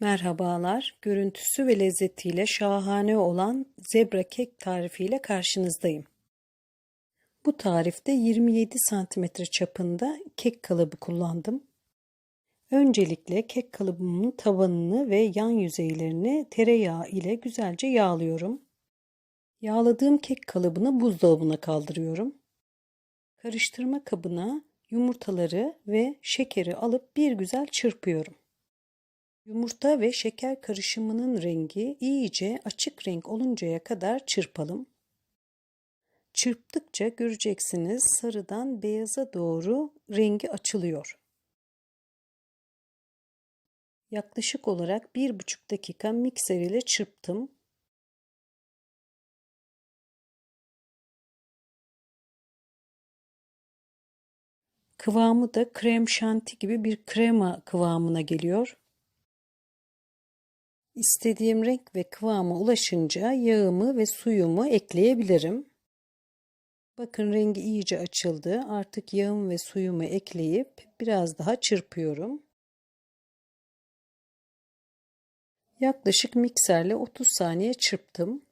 Merhabalar, görüntüsü ve lezzetiyle şahane olan zebra kek tarifiyle karşınızdayım. Bu tarifte 27 cm çapında kek kalıbı kullandım. Öncelikle kek kalıbımın tabanını ve yan yüzeylerini tereyağı ile güzelce yağlıyorum. Yağladığım kek kalıbını buzdolabına kaldırıyorum. Karıştırma kabına yumurtaları ve şekeri alıp bir güzel çırpıyorum. Yumurta ve şeker karışımının rengi iyice açık renk oluncaya kadar çırpalım. Çırptıkça göreceksiniz sarıdan beyaza doğru rengi açılıyor. Yaklaşık olarak bir buçuk dakika mikser ile çırptım. Kıvamı da krem şanti gibi bir krema kıvamına geliyor. İstediğim renk ve kıvama ulaşınca yağımı ve suyumu ekleyebilirim. Bakın rengi iyice açıldı. Artık yağım ve suyumu ekleyip biraz daha çırpıyorum. Yaklaşık mikserle 30 saniye çırptım.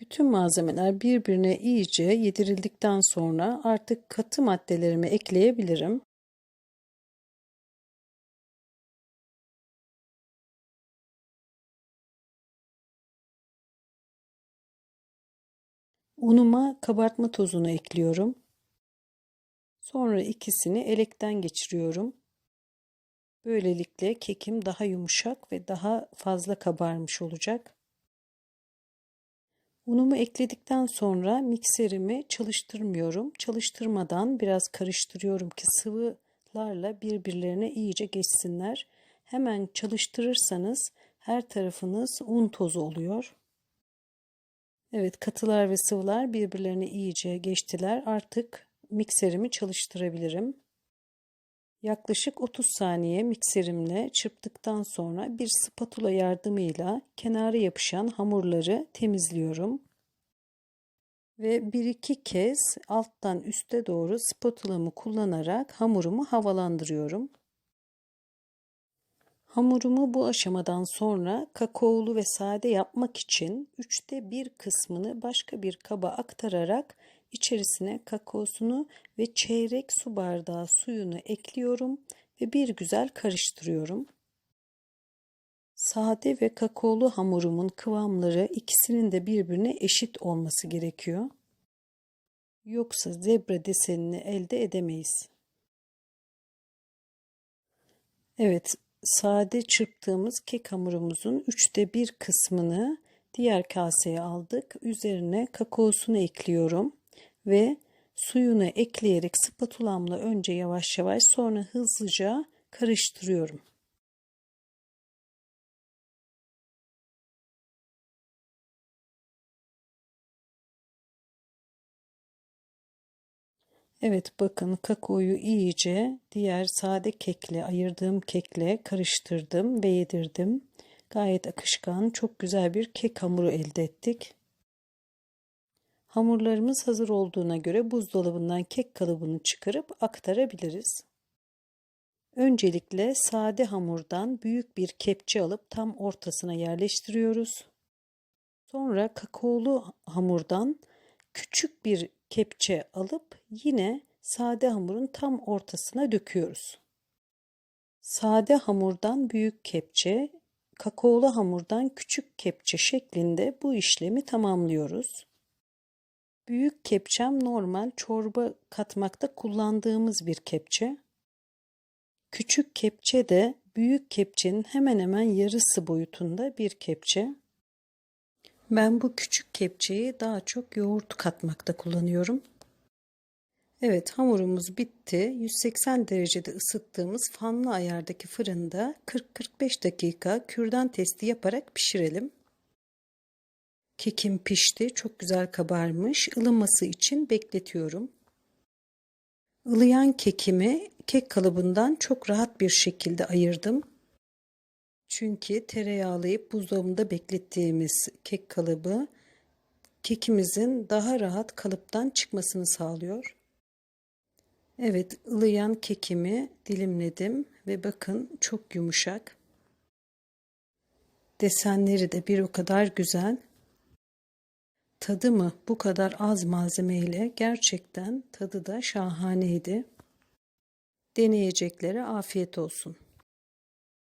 Bütün malzemeler birbirine iyice yedirildikten sonra artık katı maddelerimi ekleyebilirim. Unuma kabartma tozunu ekliyorum. Sonra ikisini elekten geçiriyorum. Böylelikle kekim daha yumuşak ve daha fazla kabarmış olacak. Unumu ekledikten sonra mikserimi çalıştırmıyorum. Çalıştırmadan biraz karıştırıyorum ki sıvılarla birbirlerine iyice geçsinler. Hemen çalıştırırsanız her tarafınız un tozu oluyor. Evet katılar ve sıvılar birbirlerine iyice geçtiler. Artık mikserimi çalıştırabilirim. Yaklaşık 30 saniye mikserimle çırptıktan sonra bir spatula yardımıyla kenara yapışan hamurları temizliyorum. Ve bir iki kez alttan üste doğru spatulamı kullanarak hamurumu havalandırıyorum. Hamurumu bu aşamadan sonra kakaolu ve sade yapmak için üçte bir kısmını başka bir kaba aktararak içerisine kakaosunu ve çeyrek su bardağı suyunu ekliyorum ve bir güzel karıştırıyorum. Sade ve kakaolu hamurumun kıvamları ikisinin de birbirine eşit olması gerekiyor. Yoksa zebra desenini elde edemeyiz. Evet, sade çırptığımız kek hamurumuzun üçte bir kısmını diğer kaseye aldık. Üzerine kakaosunu ekliyorum ve suyunu ekleyerek spatulamla önce yavaş yavaş sonra hızlıca karıştırıyorum. Evet bakın kakaoyu iyice diğer sade kekle ayırdığım kekle karıştırdım ve yedirdim. Gayet akışkan çok güzel bir kek hamuru elde ettik. Hamurlarımız hazır olduğuna göre buzdolabından kek kalıbını çıkarıp aktarabiliriz. Öncelikle sade hamurdan büyük bir kepçe alıp tam ortasına yerleştiriyoruz. Sonra kakaolu hamurdan küçük bir kepçe alıp yine sade hamurun tam ortasına döküyoruz. Sade hamurdan büyük kepçe, kakaolu hamurdan küçük kepçe şeklinde bu işlemi tamamlıyoruz. Büyük kepçem normal çorba katmakta kullandığımız bir kepçe. Küçük kepçe de büyük kepçenin hemen hemen yarısı boyutunda bir kepçe. Ben bu küçük kepçeyi daha çok yoğurt katmakta kullanıyorum. Evet hamurumuz bitti. 180 derecede ısıttığımız fanlı ayardaki fırında 40-45 dakika kürdan testi yaparak pişirelim. Kekim pişti. Çok güzel kabarmış. Ilıması için bekletiyorum. Ilıyan kekimi kek kalıbından çok rahat bir şekilde ayırdım. Çünkü tereyağlayıp buzdolabında beklettiğimiz kek kalıbı kekimizin daha rahat kalıptan çıkmasını sağlıyor. Evet, ılıyan kekimi dilimledim ve bakın çok yumuşak. Desenleri de bir o kadar güzel. Tadı mı bu kadar az malzemeyle gerçekten tadı da şahaneydi. Deneyeceklere afiyet olsun.